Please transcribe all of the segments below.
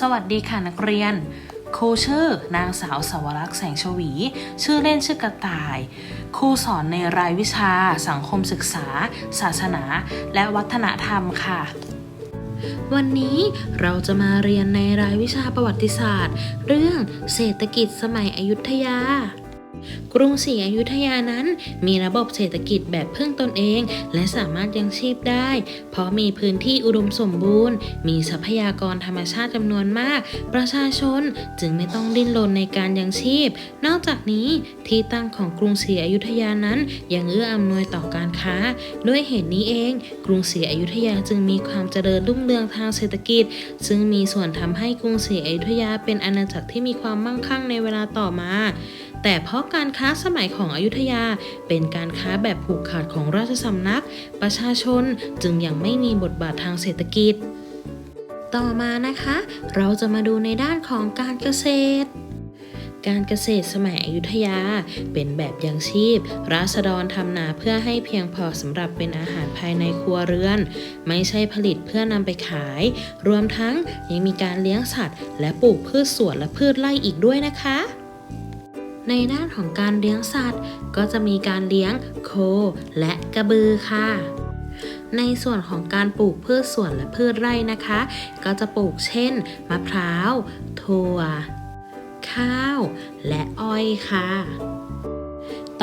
สวัสดีค่ะนักเรียน ครูชื่อนางสาวสวรักษ์แสงชวี ชื่อเล่นชื่อกระต่าย ครูสอนในรายวิชา สังคมศึกษา ศาสนา และวัฒนธรรมค่ะ วันนี้เราจะมาเรียนในรายวิชาประวัติศาสตร์ เรื่องเศรษฐกิจสมัยอยุธยา กรุงศรีอยุธยานั้นมีระบบเศรษฐกิจแบบพึ่งตนเอง และสามารถยังชีพได้ เพราะมีพื้นที่อุดมสมบูรณ์ มีทรัพยากรธรรมชาติจำนวนมาก ประชาชนจึงไม่ต้องดิ้นรนในการยังชีพ นอกจากนี้ที่ตั้งของกรุงศรีอยุธยานั้นยังเอื้ออำนวยต่อการค้า ด้วยเหตุนี้เอง กรุงศรีอยุธยาจึงมีความเจริญรุ่งเรืองทางเศรษฐกิจ ซึ่งมีส่วนทำให้กรุงศรีอยุธยาเป็นอาณาจักรที่มีความมั่งคั่งในเวลาต่อมา แต่เพราะการค้าสมัยของอยุธยาเป็นการค้าแบบผูกขาดของราชสำนัก ประชาชนจึงยังไม่มีบทบาททางเศรษฐกิจ ต่อมานะคะ เราจะมาดูในด้านของการเกษตรการเกษตรสมัยอยุธยา เป็นแบบยังชีพ ราษฎรทำนาเพื่อให้เพียงพอสำหรับเป็นอาหารภายในครัวเรือน ไม่ใช่ผลิตเพื่อนำไปขาย รวมทั้งยังมีการเลี้ยงสัตว์ และปลูกพืชสวนและพืชไร่อีกด้วยนะคะ ในด้านของการเลี้ยงสัตว์ ก็จะมีการเลี้ยงโค และกระบือค่ะ ในส่วนของการปลูกพืชสวนและพืชไร่นะคะ ก็จะปลูกเช่น มะพร้าว ถั่ว ข้าว และอ้อยค่ะ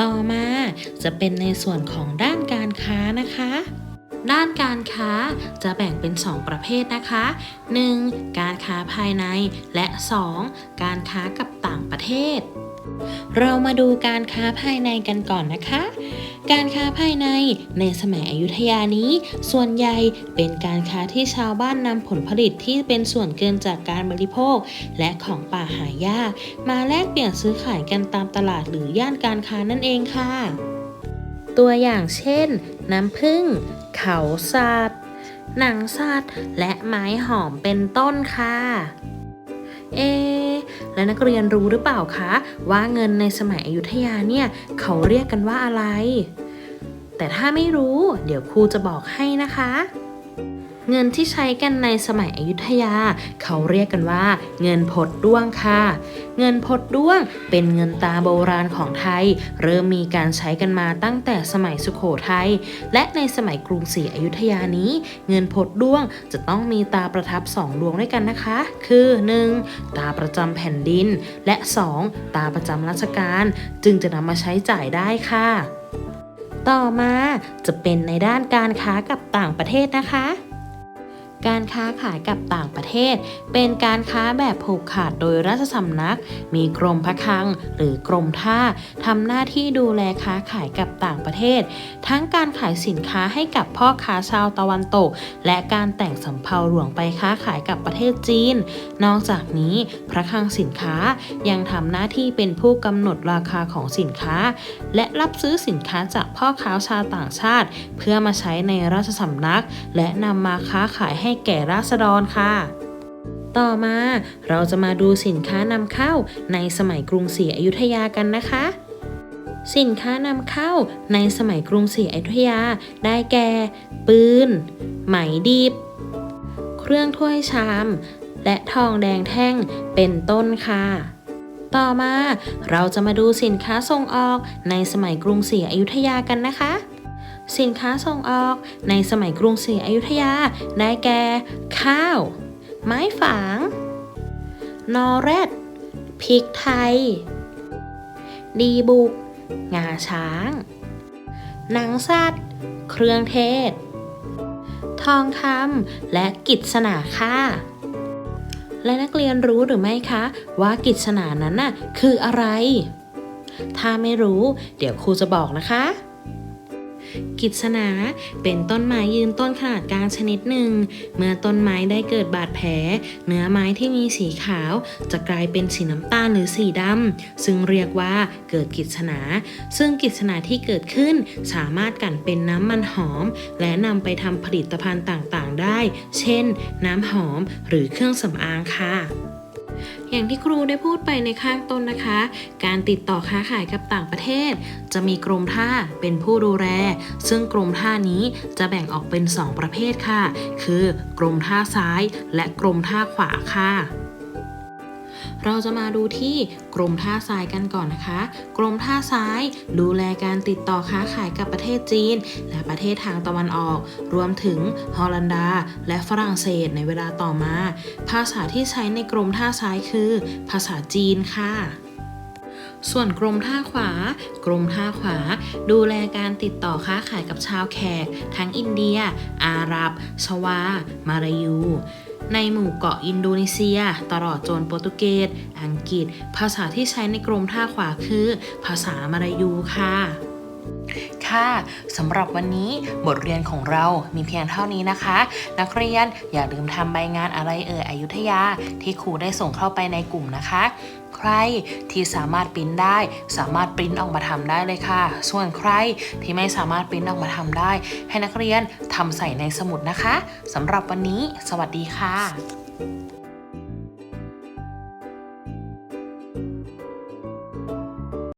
ต่อมาจะเป็นในส่วนของด้านการค้านะคะ ด้านการค้าจะแบ่งเป็น 2 ประเภทนะคะ 1. การค้าภายในและ 2. การค้ากับต่างประเทศ เรามาดูการค้าภายในกันก่อนนะคะ การค้าภายในในสมัยอยุธยานี้ ส่วนใหญ่เป็นการค้าที่ชาวบ้านนำผลผลิตที่เป็นส่วนเกินจากการบริโภค และของป่าหายากมาแลกเปลี่ยนซื้อขายกันตามตลาดหรือย่านการค้านั่นเองค่ะ ตัวอย่างเช่น น้ำผึ้งเขาสัตว์หนังสัตว์และไม้หอมเป็นต้นค่ะ เอ และนักเรียนรู้หรือเปล่าคะ ว่าเงินในสมัยอยุธยาเนี่ยเขาเรียกกันว่าอะไร แต่ถ้าไม่รู้ เดี๋ยวครูจะบอกให้นะคะ เงินที่ใช้กันในสมัยอยุธยา เขาเรียกกันว่า เงินพดด้วงค่ะ เงินพดด้วงเป็นเงินตาโบราณของไทย เริ่มมีการใช้กันมาตั้งแต่สมัยสุโขทัยและในสมัยกรุงศรีอยุธยานี้ เงินพดด้วงจะต้องมีตาประทับสองดวงด้วยกันนะคะ คือ 1. ตาประจำแผ่นดิน และ 2. ตาประจำราชการ จึงจะนำมาใช้จ่ายได้ค่ะ ต่อมาจะเป็นในด้านการค้ากับต่างประเทศนะคะ การค้าขายกับต่างประเทศ เป็นการค้าแบบผูกขาดโดยราชสำนัก มีกรมพระคลัง หรือกรมท่าทำหน้าที่ดูแลค้าขายกับต่างประเทศ ทั้งการขายสินค้าให้กับพ่อค้าชาวตะวันตก และการแต่งสำเภาหลวงไปค้าขายกับประเทศจีน นอกจากนี้พระคลังสินค้ายังทำหน้าที่เป็นผู้กำหนดราคาของสินค้า และรับซื้อสินค้าจากพ่อค้าชาวต่างชาติ เพื่อมาใช้ในราชสำนัก และนำมาค้าขายให้แก่ราษฎรค่ะ ต่อมาเราจะมาดูสินค้านำเข้าในสมัยกรุงศรีอยุธยากันนะคะ สินค้านำเข้าในสมัยกรุงศรีอยุธยาได้แก่ ปืน ไหมดิบ เครื่องถ้วยชาม และทองแดงแท่งเป็นต้นค่ะต่อมาเราจะมาดูสินค้าส่งออกในสมัยกรุงศรีอยุธยากันนะคะ สินค้าส่งออกในสมัยกรุงศรีอยุธยา ได้แก่ ข้าว ไม้ฝาง นอแรดพริกไทย ดีบุก งาช้าง หนังสัตว์ เครื่องเทศ ทองคำและกิจสนาค่ะและนักเรียนรู้หรือไม่คะ ว่ากิจสนานั้นน่ะคืออะไร ถ้าไม่รู้ เดี๋ยวครูจะบอกนะคะ กิจสนาเป็นต้นไม้ยืนต้นขนาดกลางชนิดหนึ่ง เมื่อต้นไม้ได้เกิดบาดแผล เนื้อไม้ที่มีสีขาว จะกลายเป็นสีน้ำตาลหรือสีดำซึ่งเรียกว่าเกิดกิจสนา ซึ่งกิจสนาที่เกิดขึ้นสามารถกลั่นเป็นน้ำมันหอม และนำไปทำผลิตภัณฑ์ต่างๆ ได้ เช่น น้ำหอมหรือเครื่องสำอางค่ะ อย่างที่ครูได้พูดไปในข้างต้นนะคะ การติดต่อค้าขายกับต่างประเทศ จะมีกรมท่าเป็นผู้ดูแล ซึ่งกรมท่านี้จะแบ่งออกเป็น 2 ประเภทค่ะ คือกรมท่าซ้าย และกรมท่าขวาค่ะ เราจะมาดูที่กรมท่าทรายกันก่อนนะคะ กรมท่าทรายดูแลการติดต่อค้าขายกับประเทศจีน และประเทศทางตะวันออก รวมถึงฮอลันดา และฝรั่งเศสในเวลาต่อมา ภาษาที่ใช้ในกรมท่าทรายคือ ภาษาจีนค่ะส่วนกรมท่าขวา กรมท่าขวา ดูแลการติดต่อค้าขายกับชาวแขก ทั้งอินเดีย อาหรับ ชวา มาลายู ในหมู่เกาะอินโดนีเซีย ตลอดจนโปรตุเกส อังกฤษ ภาษาที่ใช้ในกรมท่าขวาคือ ภาษามาลายูค่ะ ค่ะสำหรับวันนี้บทเรียนของเรามีเพียงเท่านี้นะคะ นักเรียนอย่าลืมทำใบงานอะไรเอ่ยอยุธยา ที่ครูได้ส่งเข้าไปในกลุ่มนะคะ ใครที่สามารถปริ้นได้ สามารถปริ้นออกมาทำได้เลยค่ะ ส่วนใครที่ไม่สามารถปริ้นออกมาทำได้ ให้นักเรียนทำใส่ในสมุดนะคะสำหรับวันนี้ สวัสดีค่ะ